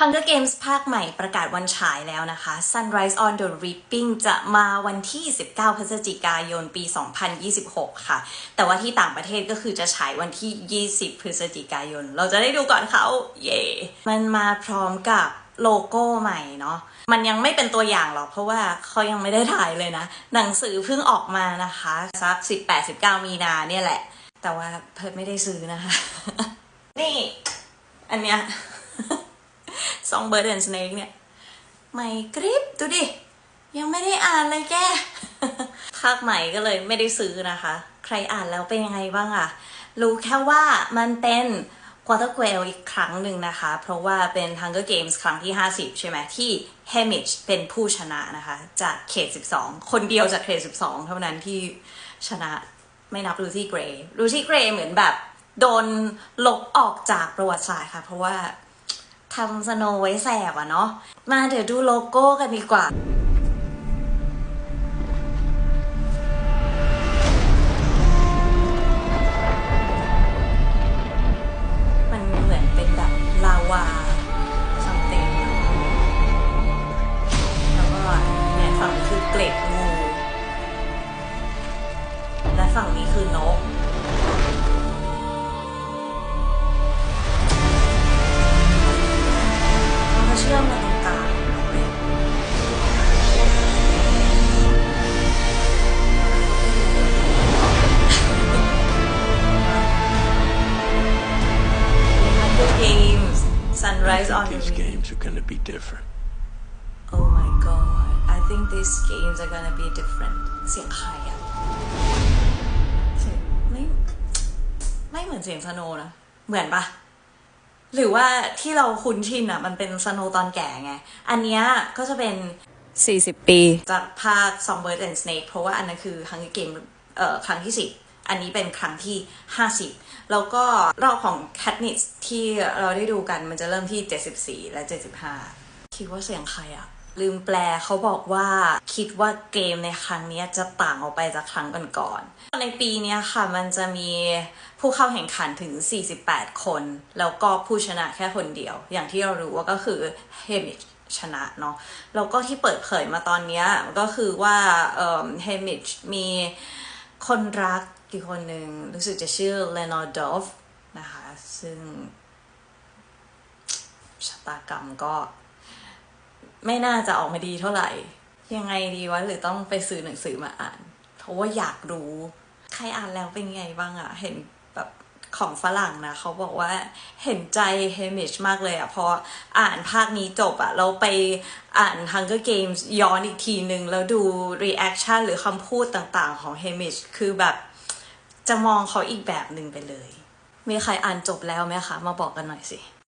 Hunger Games ภาคใหม่ประกาศวันฉายแล้วนะคะ Sunrise on the Reaping จะมาวันที่ 19 พฤศจิกายน ปี 2026 ค่ะ แต่ว่าที่ต่างประเทศก็คือจะฉายวันที่ 20 พฤศจิกายน เราจะได้ดูก่อนเขา เย่มันมาพร้อมกับโลโก้ใหม่เนาะ มันยังไม่เป็นตัวอย่างหรอกเพราะว่าเขายังไม่ได้ถ่ายเลยนะ หนังสือเพิ่งออกมานะคะสัก 18-19 มีนาเนี่ยแหละ แต่ว่าเพิร์ดไม่ได้ซื้อนะคะ นี่ อันเนี้ย Songbird and Snake เนี่ยไม่กริปดูดิ ยังไม่ได้อ่านเลยแกภาคใหม่ก็เลยไม่ได้ซื้อนะคะ ใครอ่านแล้วเป็นยังไงบ้างอะรู้แค่ว่ามันเป็น Quarter Quail อีกครั้งหนึ่งนะคะ เพราะว่าเป็น Hunger Games ครั้งที่ 50 ใช่ไหมที่ Hamish เป็นผู้ชนะนะคะ จากเขต 12 คนเดียวจากเขต 12 เท่านั้นที่ชนะไม่นับลูซี่เกรย์ลูซี่เกรย์เหมือนแบบ โดนลบออกจากประวัติศาสตร์ค่ะ เพราะว่า ทำสโนไว้แสบอะเนาะ มาเดี๋ยวดูโลโก้กันดีกว่า Games Sunrise I on think the these Reaping games are going to be different. Oh my god I think these games are gonna be different เสียงใครอะเสียงไม่ไม่เหมือนเสียงสโนว์นะ เหมือนปะหรือว่าที่เราคุ้นชินอะมันเป็นสโนว์ตอนแก่ไง อันเนี้ยก็จะเป็น 40 ปี จากภาค Songbird and Snake เพราะว่าอันนั้นคือ Hunger Game เอ่อครั้งที่10 อันนี้เป็นครั้งที่ 50 แล้วก็รอบของ Katniss ที่เราได้ดูกันมันจะเริ่มที่ 74 และ 75 คิดว่าเสียงใครอะลืมแปลเขาบอกว่าคิดว่าเกมในครั้งนี้จะต่างออกไปจากครั้งก่อนๆในปีนี้ค่ะมันจะมีผู้เข้าแข่งขันถึง 48 คน แล้วก็ผู้ชนะแค่คนเดียว อย่างที่เรารู้ว่าก็คือเฮมิชชนะเนาะแล้วก็ที่เปิดเผยมาตอนนี้ก็คือว่าเฮมิชมี คนรักกี่คนหนึ่งรู้สึกจะชื่อเลนอร์ดอฟนะคะ ซึ่งชะตากรรมก็ ไม่น่าจะออกมาดีเท่าไหร่ ยังไงดีวะ หรือต้องไปซื้อหนังสือมาอ่าน เพราะว่าอยากรู้ ใครอ่านแล้วเป็นไงบ้างอะเห็น ของฝรั่งนะเขาบอกว่าเห็นใจเฮมิชมากเลยอะพออ่านภาคนี้จบอะเราไปอ่าน Hunger Games ย้อนอีกทีหนึ่งแล้วดู reaction หรือคำพูดต่างๆ ของเฮมิชคือแบบจะมองเขาอีกแบบหนึ่งไปเลย มีใครอ่านจบแล้วไหมคะ มาบอกกันหน่อยสิ